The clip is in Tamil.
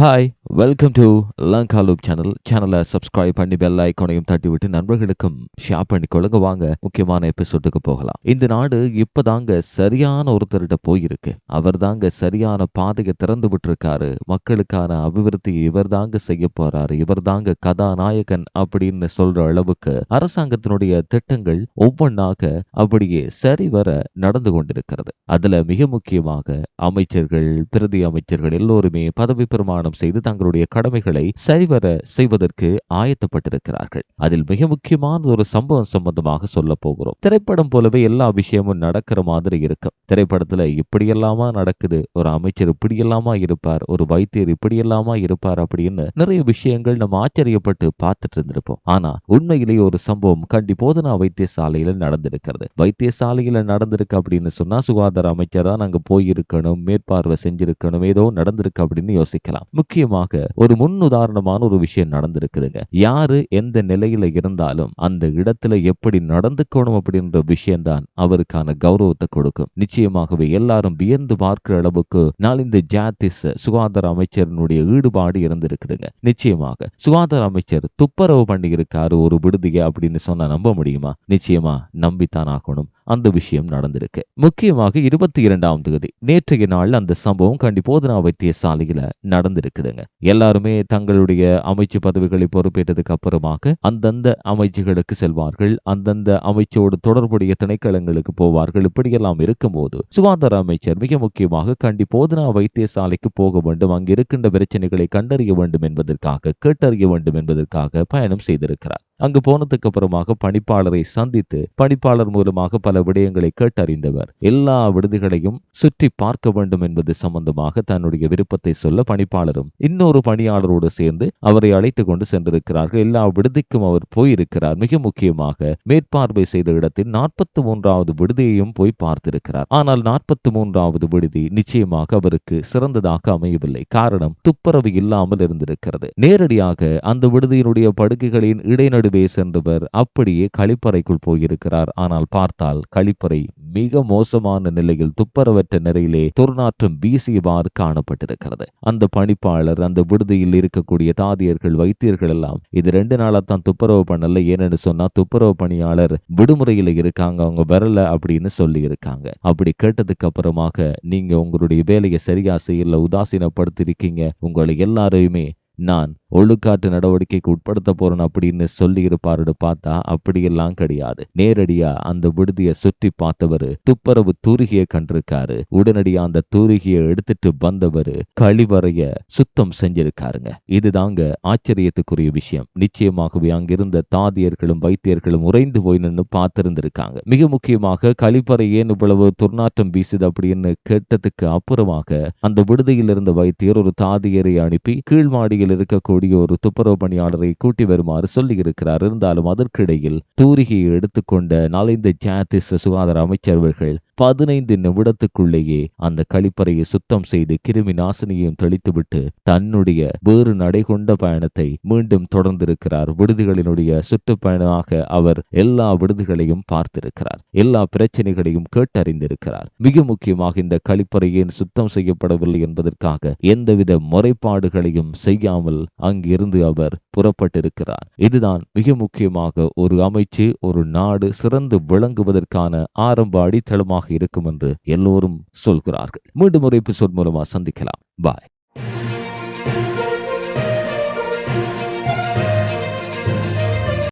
Hi welcome to Lanka loop channel சேனலை சப்ஸ்கிரைப் பண்ணி பெல் ஐக்கோனையும் தட்டி விட்டு நண்பர்களுக்கும் ஷேர் பண்ணி கொள்ளுங்க வாங்க முக்கியமான எபிசோடுக்கு போகலாம். இந்த நாடு இப்பதாங்க சரியான ஒருத்தர்கிட்ட போயிருக்கு. அவர் தாங்க சரியான பாதையை திறந்து விட்டுருக்காரு. மக்களுக்கான அபிவிருத்தியை இவர் தாங்க செய்ய போறாரு. இவர் தாங்க கதாநாயகன் அப்படின்னு சொல்ற அளவுக்கு அரசாங்கத்தினுடைய திட்டங்கள் ஒவ்வொன்றாக அப்படியே சரிவர நடந்து கொண்டிருக்கிறது. அதுல மிக முக்கியமாக அமைச்சர்கள் பிரதி அமைச்சர்கள் எல்லோருமே பதவி பிரமாணம் செய்து தங்களுடைய கடமைகளை சரிவர செய்வதற்கு ஆயத்தப்பட்டிருக்கிறார்கள். அதில் மிக முக்கியமான ஒரு சம்பவம் சம்பந்தமாக சொல்ல போகிறோம். திரைப்படம் போலவே எல்லா விஷயமும் நடக்கிற மாதிரி இருக்கும். திரைப்படத்துல இப்படியெல்லாமா நடக்குது ஒரு அமைச்சர் இப்படியெல்லாமா இருப்பார் ஒரு வைத்தியர் இப்படியெல்லாமா இருப்பார் அப்படின்னு நிறைய விஷயங்கள் நம்ம ஆச்சரியப்பட்டு பார்த்துட்டு இருந்திருப்போம். ஆனா உண்மையிலேயே ஒரு சம்பவம் கண்டி வைத்தியசாலையில நடந்திருக்கிறது. வைத்தியசாலையில நடந்திருக்கு அப்படின்னு சொன்னா சுகாதார அமைச்சர் தான் அங்க போயிருக்கணும் மேற்பார்வை செஞ்சிருக்கணும் ஏதோ நடந்திருக்கு அப்படின்னு யோசிக்கலாம். முக்கியமாக ஒரு முன் உதாரணமான ஒரு விஷயம் நடந்திருக்குதுங்க. யாரு எந்த நிலையில இருந்தாலும் அந்த இடத்துல எப்படி நடந்துக்கணும் அப்படின்ற விஷயம்தான் அவருக்கான கௌரவத்தை கொடுக்கும். நிச்சயம் நிச்சயமாகவே எல்லாரும் வியந்து பார்க்கிற அளவுக்கு நாளிந்த ஜாத்திஸ் சுகாதார அமைச்சரனுடைய ஈடுபாடு இருந்திருக்குதுங்க. நிச்சயமாக சுகாதார அமைச்சர் துப்புரவு பண்ணி இருக்காரு ஒரு விடுதியை அப்படின்னு சொன்னா நம்ப முடியுமா? நிச்சயமா நம்பித்தான் ஆகணும். அந்த விஷயம் நடந்திருக்கு. முக்கியமாக இருபத்தி இரண்டாம் தேதி நேற்றைய நாள் அந்த சம்பவம் கண்டி போதனா வைத்தியசாலையில நடந்திருக்குதுங்க. எல்லாருமே தங்களுடைய அமைச்சு பதவிகளை பொறுப்பேற்றதுக்கு அப்புறமாக அந்தந்த அமைச்சுகளுக்கு செல்வார்கள் அந்தந்த அமைச்சோடு தொடர்புடைய திணைக்களங்களுக்கு போவார்கள் இப்படியெல்லாம் இருக்கும்போது சுகாதார அமைச்சர் மிக முக்கியமாக கண்டி போதனா வைத்தியசாலைக்கு போக வேண்டும். அங்கு இருக்கின்ற பிரச்சனைகளை கண்டறிய வேண்டும் என்பதற்காக கேட்டறிய வேண்டும் என்பதற்காக பயணம் செய்திருக்கிறார். அங்கு போனதுக்கு அப்புறமாக பணிப்பாளரை சந்தித்து பணிப்பாளர் மூலமாக பல விடயங்களை கேட்டறிந்தவர். எல்லா விடுதிகளையும் சுற்றி பார்க்க வேண்டும் என்பது சம்பந்தமாக தன்னுடைய விருப்பத்தை சொல்ல பணிப்பாளரும் இன்னொரு பணியாளரோடு சேர்ந்து அவரை அழைத்து கொண்டு சென்றிருக்கிறார்கள். எல்லா விடுதிக்கும் அவர் போயிருக்கிறார். மிக முக்கியமாக மேற்பார்வை செய்த இடத்தில் நாற்பத்தி மூன்றாவது விடுதியையும் போய் பார்த்திருக்கிறார். ஆனால் நாற்பத்தி மூன்றாவது விடுதி நிச்சயமாக அவருக்கு சிறந்ததாக அமையவில்லை. காரணம் துப்புரவு இல்லாமல் இருந்திருக்கிறது. நேரடியாக அந்த விடுதியினுடைய படுக்கைகளின் இடைநடு நடுவே சென்றவர் அப்படியே கழிப்பறைக்குள் போயிருக்கிறார். ஆனால் பார்த்தால் கழிப்பறை மிக மோசமான நிலையில் துப்பரவற்ற நிலையிலே துர்நாற்றம் வீசியவாறு காணப்பட்டிருக்கிறது. அந்த பணிப்பாளர் அந்த விடுதியில் இருக்கக்கூடிய தாதியர்கள் வைத்தியர்கள் எல்லாம் இது ரெண்டு நாளா தான் துப்புரவு பண்ணல ஏன்னு சொன்னா துப்புரவு பணியாளர் விடுமுறையில இருக்காங்க அவங்க வரல அப்படின்னு சொல்லி இருக்காங்க அப்படி கேட்டதுக்கு அப்புறமாக நீங்க உங்களுடைய வேலையை சரியா செய்யல உதாசீனப்படுத்திருக்கீங்க. உங்களை எல்லாரையுமே நான் ஒழுக்காட்டு நடவடிக்கைக்கு உட்படுத்த போறேன் அப்படின்னு சொல்லி இருப்பாரு பார்த்தா அப்படியெல்லாம் கிடையாது. நேரடியா அந்த விடுதியை சுற்றி பார்த்தவர் துப்புரவு தூரிகையை கண்டிருக்காரு. உடனடியா அந்த தூரிகையை எடுத்துட்டு வந்தவர் கழிவறைய சுத்தம் செஞ்சிருக்காருங்க. இதுதாங்க ஆச்சரியத்துக்குரிய விஷயம். நிச்சயமாகவே அங்கிருந்த தாதியர்களும் வைத்தியர்களும் உறைந்து போய் நின்று பார்த்திருந்திருக்காங்க. மிக முக்கியமாக கழிப்பறை ஏன் இவ்வளவு துர்நாற்றம் வீசுது அப்படின்னு கேட்டதுக்கு அப்புறமாக அந்த விடுதியில் இருந்த வைத்தியர் ஒரு தாதியரை அனுப்பி கீழ்மாடியில் இருக்கக்கூடிய கூடிய ஒரு துப்புரவு பணியாளரை கூட்டி வருமாறு சொல்லியிருக்கிறார். இருந்தாலும் அதற்கிடையில் தூரிகையை எடுத்துக்கொண்ட நாளைந்த ஜாத்திஸ் சுகாதார அமைச்சர்கள் பதினைந்து நிமிடத்துக்குள்ளேயே அந்த கழிப்பறையை சுத்தம் செய்து கிருமி நாசினியையும் தெளித்துவிட்டு தன்னுடைய வேறு நடை கொண்ட பயணத்தை மீண்டும் தொடர்ந்திருக்கிறார். விடுதிகளினுடைய சுற்றுப்பயணமாக அவர் எல்லா விடுதிகளையும் பார்த்திருக்கிறார். எல்லா பிரச்சனைகளையும் கேட்டறிந்திருக்கிறார். மிக முக்கியமாக இந்த கழிப்பறை ஏன் சுத்தம் செய்யப்படவில்லை என்பதற்காக எந்தவித முறைப்பாடுகளையும் செய்யாமல் அங்கிருந்து அவர் புறப்பட்டிருக்கிறார். இதுதான் மிக முக்கியமாக ஒரு அமைச்சு ஒரு நாடு சிறந்து விளங்குவதற்கான ஆரம்ப அடித்தளமாக இருக்கும் என்று எல்லோரும் சொல்கிறார்கள். மீண்டும் ஒரு எபிசோட் மூலமா சந்திக்கலாம். பாய்